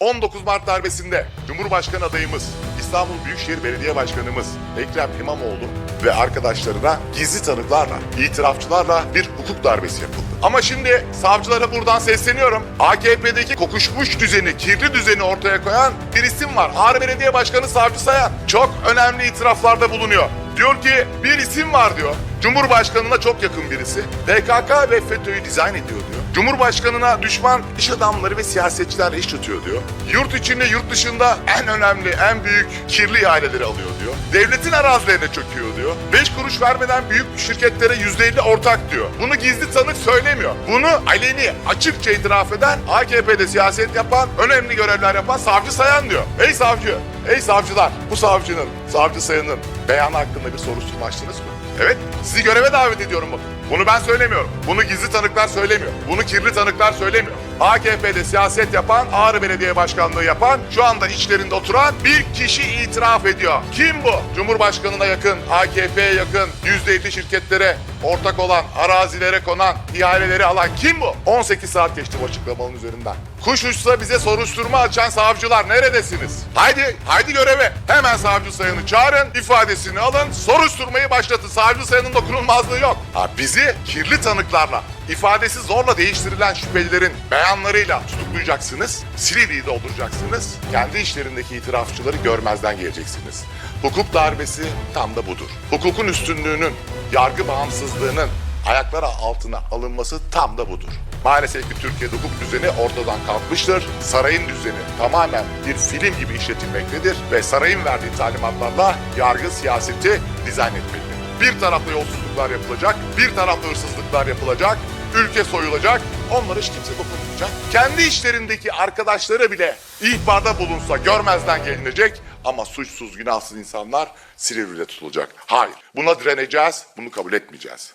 19 Mart darbesinde Cumhurbaşkanı adayımız, İstanbul Büyükşehir Belediye Başkanımız Ekrem İmamoğlu ve arkadaşlarına gizli tanıklarla, itirafçılarla bir hukuk darbesi yapıldı. Ama şimdi savcılara buradan sesleniyorum. AKP'deki kokuşmuş düzeni, kirli düzeni ortaya koyan bir isim var. Ağrı Belediye Başkanı Savcı Sayan. Çok önemli itiraflarda bulunuyor. Diyor ki bir isim var diyor. Cumhurbaşkanına çok yakın birisi. PKK ve FETÖ'yü dizayn ediyor diyor. Cumhurbaşkanına düşman iş adamları ve siyasetçilerle iş tutuyor diyor. Yurt içinde yurt dışında en önemli, en büyük kirli ihaleleri alıyor diyor. Devletin arazilerine çöküyor diyor. Beş kuruş vermeden büyük şirketlere yüzde elli ortak diyor. Bunu gizli tanık söylemiyor. Bunu aleni, açıkça itiraf eden, AKP'de siyaset yapan, önemli görevler yapan savcı sayan diyor. Ey savcı, ey savcılar, bu savcının, savcı sayanın beyanı hakkında bir soruşturma açtınız mı? Evet, sizi göreve davet ediyorum bakın. Bunu ben söylemiyorum. Bunu gizli tanıklar söylemiyor. Bunu kirli tanıklar söylemiyor. AKP'de siyaset yapan, Ağrı Belediye Başkanlığı yapan, şu anda içlerinde oturan bir kişi itiraf ediyor. Kim bu? Cumhurbaşkanına yakın, AKP'ye yakın, %50 şirketlere ortak olan, arazilere konan, ihaleleri alan kim bu? 18 saat geçti bu açıklamanın üzerinden. Kuş uçsa bize soruşturma açan savcılar neredesiniz? Haydi, haydi göreve. Hemen savcı sayanı çağırın, ifadesini alın, soruşturmayı başlatın. Savcı sayanın dokunulmazlığı yok. Ha, bizi kirli tanıklarla, ifadesi zorla değiştirilen şüphelilerin beyanlarıyla tutuklayacaksınız. Silivri'yi dolduracaksınız. Kendi işlerindeki itirafçıları görmezden geleceksiniz. Hukuk darbesi tam da budur. Hukukun üstünlüğünün, yargı bağımsızlığının ayaklar altına alınması tam da budur. Maalesef ki Türkiye'de hukuk düzeni ortadan kalkmıştır. Sarayın düzeni tamamen bir film gibi işletilmektedir ve sarayın verdiği talimatlarla yargı siyaseti dizayn etmelidir. Bir tarafta yolsuzluklar yapılacak, bir tarafta hırsızlıklar yapılacak, ülke soyulacak, onlara hiç kimse dokunmayacak. Kendi işlerindeki arkadaşları bile ihbarda bulunsa görmezden gelinecek ama suçsuz, günahsız insanlar Silivri'de tutulacak. Hayır, buna direneceğiz, bunu kabul etmeyeceğiz.